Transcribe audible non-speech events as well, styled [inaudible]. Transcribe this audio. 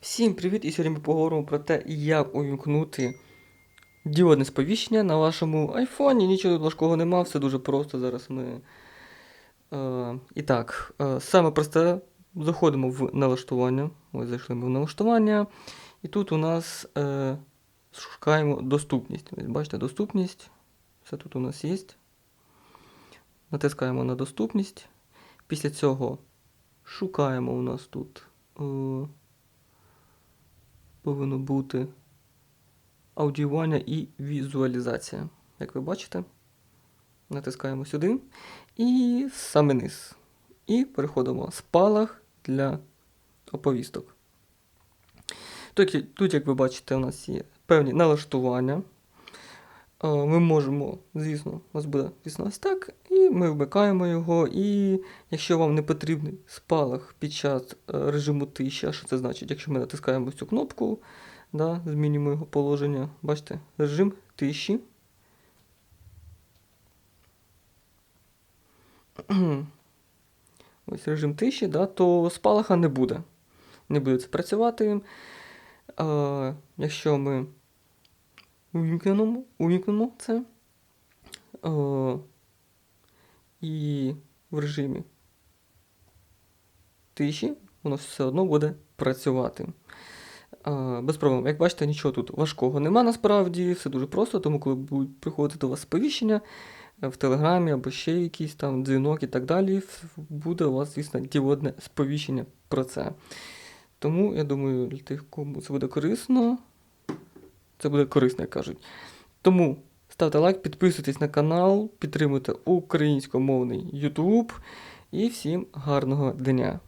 Всім привіт! І сьогодні ми поговоримо про те, як увімкнути діодне сповіщення на вашому айфоні. Нічого важкого нема, все дуже просто. Зараз ми. Е, і так, е, саме просте, заходимо в налаштування. Ось зайшли ми в налаштування. І тут у нас е, шукаємо доступність. Ось бачите, доступність. Все тут у нас є. Натискаємо на доступність. Після цього шукаємо у нас тут. Е, повинно бути аудіювання і візуалізація. Як ви бачите, натискаємо сюди і саме низ. І переходимо спалах для оповісток. Тут, як ви бачите, у нас є певні налаштування. Е, Ми можемо, звісно, у нас буде звісно, так, і ми вмикаємо його. І якщо вам не потрібний спалах під час е, режиму тиші, що це значить? Якщо ми натискаємо цю кнопку, да, змінюємо його положення, бачите, режим тиші. [clears throat] Ось режим тиші, да, то спалаха не буде. Не буде це працювати. А, якщо ми увімкнемо, увімкнемо це. А, і в режимі тиші воно все одно буде працювати. А, без проблем. Як бачите, нічого тут важкого нема насправді, все дуже просто, тому коли будуть приходити до вас сповіщення е, в Телеграмі або ще якийсь там дзвінок і так далі, буде у вас, звісно, діодне сповіщення про це. Тому, я думаю, для тих, кому це буде корисно, це буде корисно, як кажуть. Тому ставте лайк, підписуйтесь на канал, підтримуйте українськомовний YouTube і всім гарного дня!